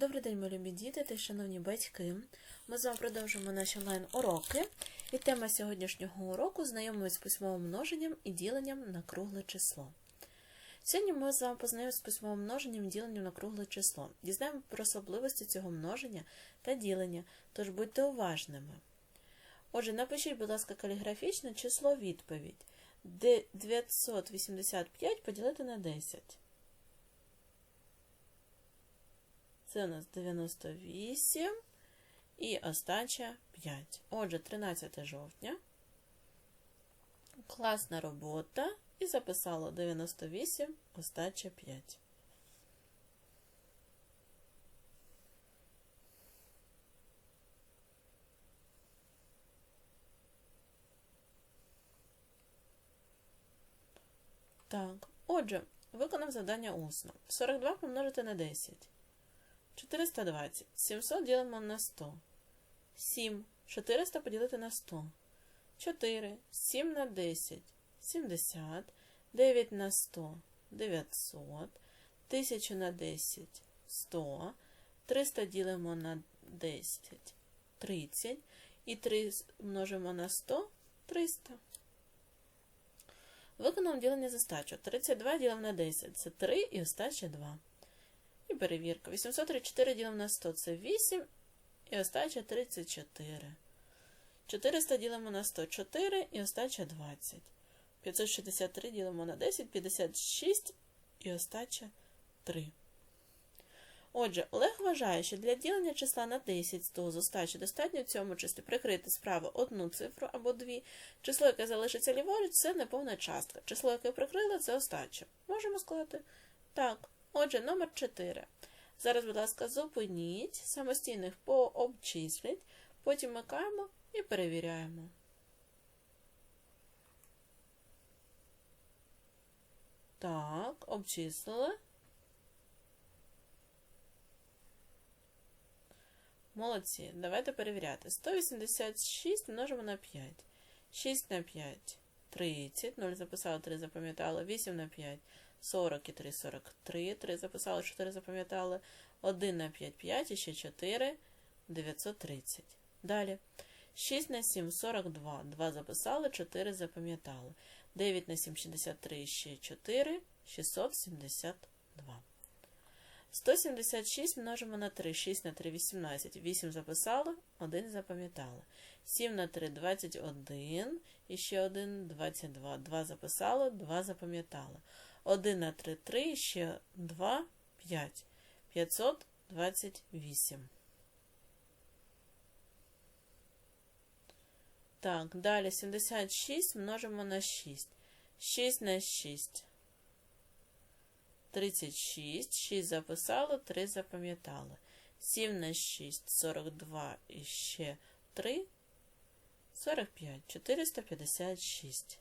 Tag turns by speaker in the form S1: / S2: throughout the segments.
S1: Добрий день, мої любі діти та шановні батьки. Ми з вами продовжуємо наші онлайн-уроки. І тема сьогоднішнього уроку знайомимось з письмовим множенням і діленням на кругле число. Сьогодні ми з вами познайомимося з письмовим множенням і діленням на кругле число. Дізнаємо про особливості цього множення та ділення, тож будьте уважними. Отже, напишіть, будь ласка, каліграфічно число відповідь. 985 поділити на 10. Це у нас 98 і остача 5. Отже, 13 жовтня. Класна робота. І записало 98, остача 5. Так, отже, виконав завдання усно. 42 помножити на 10. 420. 700 ділимо на 100. 7. 400 поділити на 100. 4. 7 на 10. 70. 9 на 100. 900. 1000 на 10. 100. 300 ділимо на 10. 30. І 3 множимо на 100. 300. Виконав ділення за стачу. 32 ділимо на 10. Це 3 і остача 2. І перевірка. 834 ділимо на 100 це 8 і остача 34. 400 ділимо на 100 4 і остача 20. 563 ділимо на 10 56 і остача 3. Отже, Олег вважає, що для ділення числа на 10 з того з остачі достатньо в цьому числі прикрити справа одну цифру або дві. Число, яке залишиться ліворуч, це неповна частка. Число, яке прикрили, це остача. Можемо сказати? Так. Отже, номер 4. Зараз, будь ласка, зупиніть, самостійно їх пообчисліть, потім микаємо і перевіряємо. Так, обчислили. Молодці. Давайте перевіряти. 186 множимо на 5. 6 на 5 30. 0 записали, 3 запам'ятали. 8 на 5 40 і 3 43. 3 записали, 4 запам'ятали. 1 на 5 5 і ще 4 930. Далі. 6 на 7 42. 2 записали, 4 запам'ятали. 9 на 7 63 і ще 4 672. 176 множимо на 3, 6 на 3 18, 8 записали, 1 запам'ятали. 7 на 3 21, і ще 1 22, 2 записали, 2 запам'ятали. 1 на 3 3, ще 2 5, 528. Так, далі 76 множимо на 6. 6 на 6. 36, 6 записали, 3 запам'ятали. 7 на 6, 42 і ще 3, 45, 456.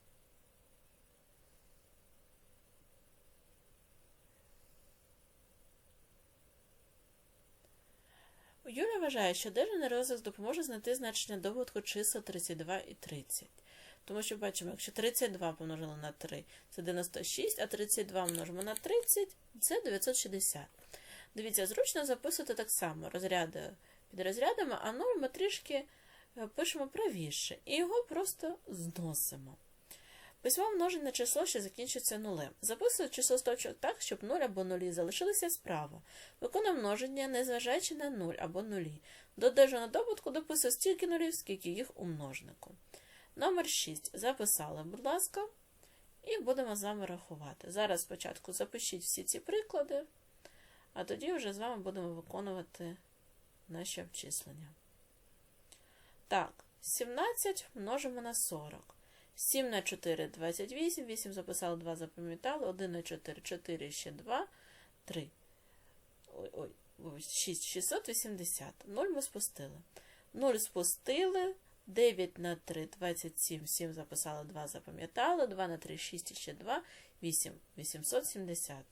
S1: Юля вважає, що державний розвиток допоможе знайти значення добутку чисел 32 і 30. Тому що бачимо, якщо 32 помножили на 3, це 96, а 32 множимо на 30, це 960. Дивіться, зручно записувати так само розряди під розрядами, а 0 ми трішки пишемо правіше. І його просто зносимо. Письмо множене число, що закінчується нулем. Записую число стовпчик так, щоб 0 або 0 залишилися справа. Виконує множення, незважаючи на 0 або 0. До державного добутку дописую стільки нулів, скільки їх у множнику. Номер 6 записали, будь ласка, і будемо з вами рахувати. Зараз спочатку запишіть всі ці приклади, а тоді вже з вами будемо виконувати наші обчислення. Так, 17 множимо на 40. 7 на 4 28, 8 записали, 2 запам'ятали, 1 на 4, 4 ще 2, 3. Ой, ой, 6, 680. 0 ми спустили. 0 спустили. 9 на 3, 27, 7 записали, 2 запам'ятали, 2 на 3, 6 ще 2, 8, 870.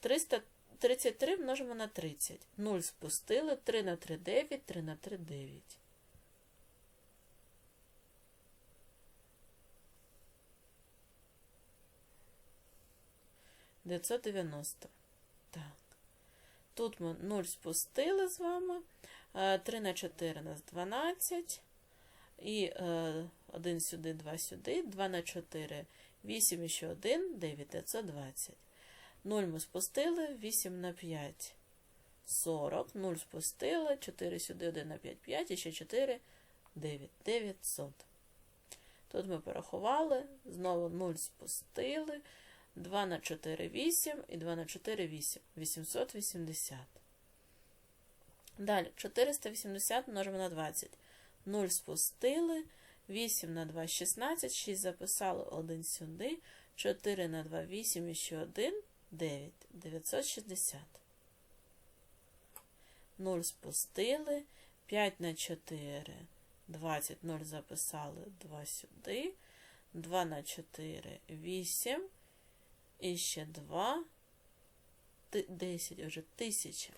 S1: 333 множимо на 30. 0 спустили, 3 на 3, 9, 3 на 3, 9. Дев'ятсот дев'яносто. Так. Тут ми 0 спустили з вами. 3 на 4 у нас 12. І 1 сюди, 2 сюди. 2 на 4, 8 і ще 1, 9, 920. 0 ми спустили, 8 на 5, 40. 0 спустили, 4 сюди, 1 на 5, 5, і ще 4, 9, 900. Тут ми порахували, знову 0 спустили, 2 на 4, 8 і 2 на 4, 8, 880. Далі 480 множимо на 20. 0 спустили, 8 на 2, 16, 6 записали, 1 сюди, 4 на 2, 8 і ще 1, 9, 960. 0 спустили, 5 на 4, 20, 0 записали, 2 сюди, 2 на 4, 8, і ще 2, 10, вже 1000.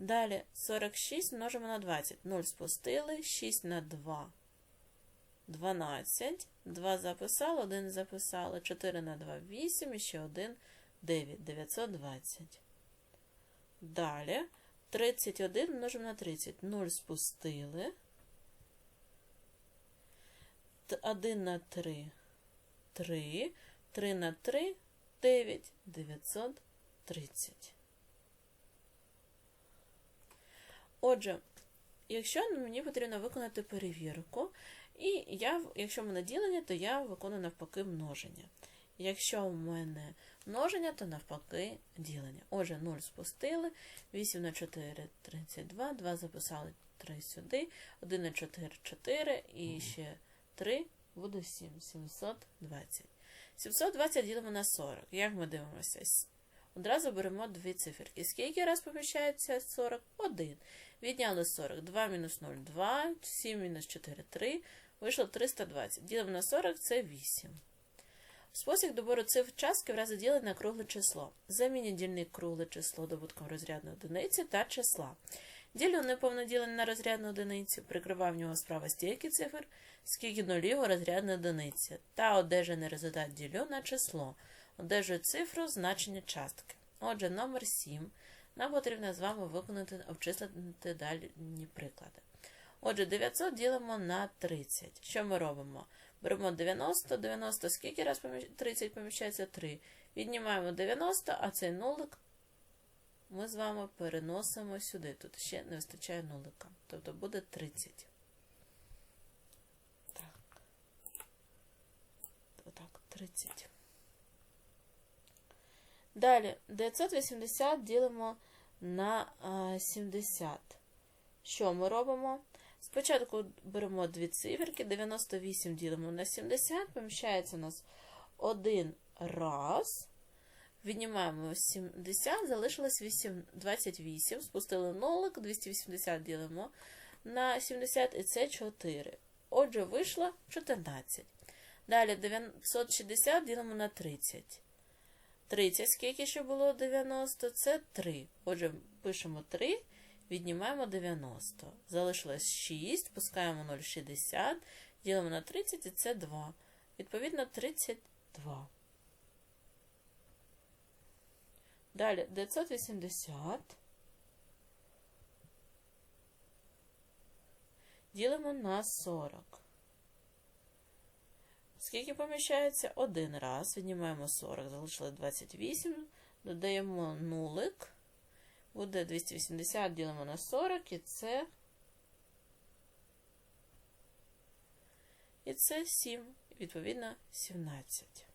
S1: Далі 46 множимо на 20. 0 спустили, 6 на 2, 12, 2 записали, 1 записали, 4 на 2, 8, і ще 1, 9, 920. Далі 31 множимо на 30. 0 спустили. 1 на 3, 3, 3 на 3, 9, 930. Отже, якщо мені потрібно виконати перевірку, і я, якщо в мене ділення, то я виконую навпаки множення. Якщо у мене множення, то навпаки ділення. Отже, 0 спустили, 8 на 4 32, 2 записали 3 сюди, 1 на 4 4 і ще 3 буде 7, 720. 720 ділимо на 40. Як ми дивимося? Одразу беремо дві циферки. Скільки раз поміщається 40? 1. Відняли 40. 2 мінус 0 2, 7 мінус 4 3. Вийшло 320. Ділимо на 40 це 8. Спосіб добору цифр частки в разі ділення на кругле число. Замініть дільник кругле число добутком розрядної одиниці та числа. Ділю неповне ділення на розрядну одиницю, прикривав в нього справа стільки цифр, скільки нулів у розрядної одиниці, та одержаний результат ділю на число. Одержує цифру значення частки. Отже, номер 7. Нам потрібно з вами виконати обчислити далі приклади. Отже, 900 ділимо на 30. Що ми робимо? Беремо 90, 90, скільки раз 30 поміщається 3. Віднімаємо 90, а цей нулик ми з вами переносимо сюди. Тут ще не вистачає нулика. Тобто буде 30. Так. Отак, 30. Далі 980 ділимо на 70. Що ми робимо? Спочатку беремо дві циферки, 98 ділимо на 70, поміщається у нас один раз. Віднімаємо 70, залишилось 8, 28, спустили нолик, 280 ділимо на 70 і це 4. Отже, вийшло 14. Далі 960 ділимо на 30. 30, скільки ще було 90, це 3. Отже, пишемо 3, віднімаємо 90. Залишилось 6, пускаємо 0,60, ділимо на 30 і це 2. Відповідно, 32. Далі 980. Ділимо на 40. Скільки поміщається? Один раз. Віднімаємо 40, залишили 28, додаємо нулик. Буде 280, ділимо на 40, і це. І це 7, відповідно, 17.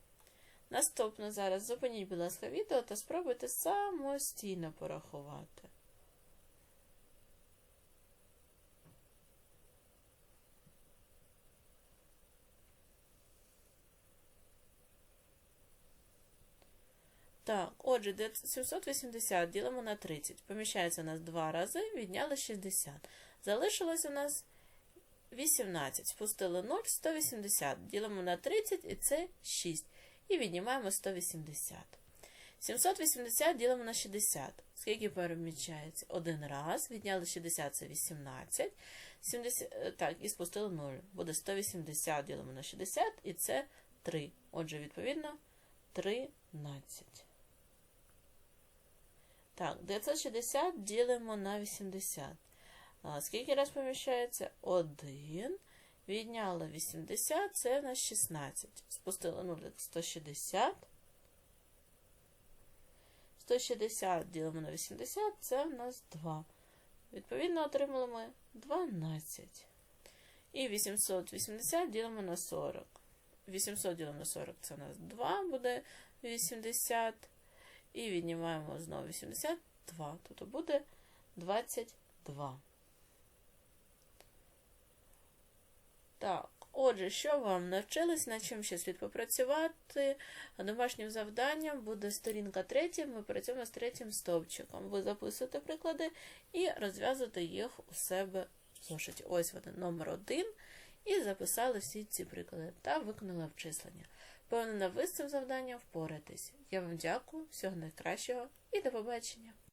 S1: Наступно зараз зупиніть, будь ласка, відео та спробуйте самостійно порахувати. Так, отже, 780 ділимо на 30. Поміщається у нас 2 рази, відняли 60. Залишилось у нас 18. Спустили 0, 180. Ділимо на 30 і це 6. І віднімаємо 180. 780 ділимо на 60. Скільки переміщається? Один раз. Відняли 60 це 18. 70, так, і спустили 0. Буде 180 ділимо на 60, і це 3. Отже, відповідно, 13. Так, 960 ділимо на 80. А, скільки раз поміщається? 1. Відняли 80, це в нас 16. Спустили нулик 160. 160 ділимо на 80, це в нас 2. Відповідно, отримали ми 12. І 880 ділимо на 40. 800 ділимо на 40, це у нас 2 буде 80. І віднімаємо знову 82. Тобто буде 22. Так, отже, що вам навчились, над чим ще слід попрацювати? Домашнім завданням буде сторінка третя, ми працюємо з третім стовпчиком. Ви записуєте приклади і розв'язуєте їх у себе в зошиті. Ось вони, номер один. І записали всі ці приклади та виконали обчислення. Певно, ви з цим завданням впоратись. Я вам дякую, всього найкращого і до побачення!